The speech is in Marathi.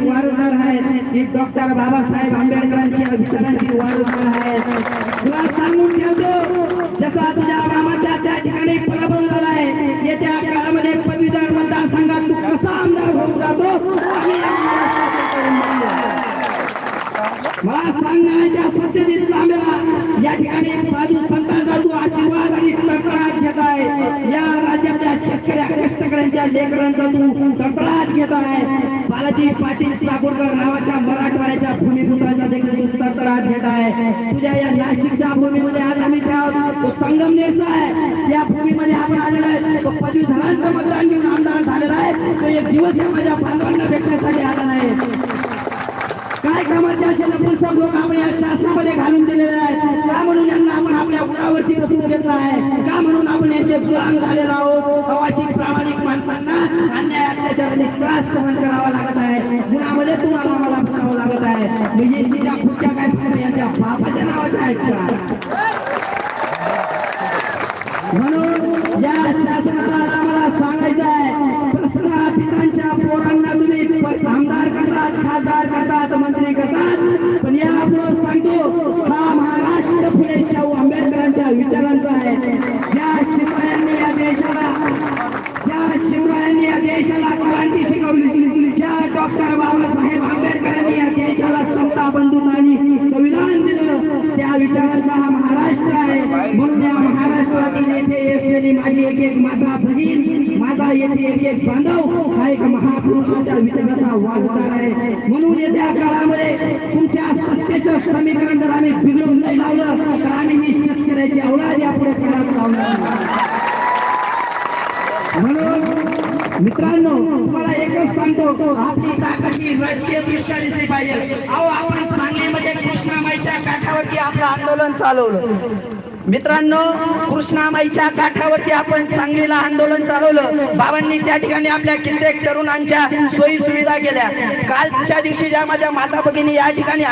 वारसदार आहेत. ही डॉक्टर बाबासाहेब आंबेडकरांची विचारांची वारसदार आहेत. तुला सांगून ठेवतो जसा तुझ्या मामाच्या त्या ठिकाणी पराभव आहे येत्या काळामध्ये पदवीधर मतदारसंघात तू कसा आमदार होऊन जातो? मला सांगणार त्या सत्यजित तांबेला या ठिकाणी एक साधू सगळ्या शेतकऱ्या कष्टकऱ्यांच्या लेकरांचा तू तळतळाट घेत आहे. बालाजी पाटील चाकूरकर नावाच्या मराठवाड्याच्या भूमिपुत्राचा देखील तू तळतळाट घेत आहे. तुझ्या या नाशिकच्या भूमीमध्ये आज आम्ही तो संगमनेरचा आहे. या भूमीमध्ये आपण आलेला आहे. तो पदवीधरांचं मतदान घेऊन आमदार झालेला आहे. तो एक दिवस या माझ्या बांधवांना भेटण्यासाठी आला नाही. काय कामाचे असे नपुंसक लोक आपण या शासनामध्ये घालून दिलेले आहेत त्या म्हणून यांना आपण आपल्या उरावरती बसून घेतला आहे? का म्हणून गुलाम झालेलो आहोत. अवाशी प्रामाणिक माणसांना अन्याय अत्याचार त्रास सहन करावा लागत आहे. गुणामध्ये तुम्हाला आम्हाला बनावं लागत आहे. म्हणजे तिच्या पुढच्या काय फायदा यांच्या बापाच्या नावाच्या आहेत का म्हणून या शासनाला आम्हाला सांगायचं आहे प्रश्न पितांच्या पोरांना तुम्ही आमदार करतात खासदार करतात मंत्री करतात. पण या आपण सांगतो डॉक्टर बाबासाहेब आंबेडकरांनी या देशाला समता बंधून आणि संविधान दिलं. त्या विचारांचा हा महाराष्ट्र आहे. म्हणून या महाराष्ट्रातील येथे असलेली माझी एक एक माता भगिन माझा येथे एक एक बांधव हा एक महापुरुषाच्या विचाराचा वाजदार आहे. म्हणून येत्या काळामध्ये तुमच्या सत्तेचं समीकरण जर आम्ही बिघडून नाही लावलं तर आम्ही ही शेतकऱ्याची अवलाद यापुढे करत लावणार नाही. म्हणून मित्रांनो तुम्हाला एकच सांगतो. आपली ताकद ही राजकीय दृष्ट्या दिसली पाहिजे. अहो आपण सांगलीमध्ये कृष्णामाईच्या काठावरती आपलं आंदोलन चालवलं. मित्रांनो कृष्णामाईच्या काठावरती आपण सांगलीला आंदोलन चालवलं. बाबांनी त्या ठिकाणी आपल्या कित्येक तरुणांच्या सोयी सुविधा केल्या. कालच्या दिवशी ज्या माझ्या माता भगिनी या ठिकाणी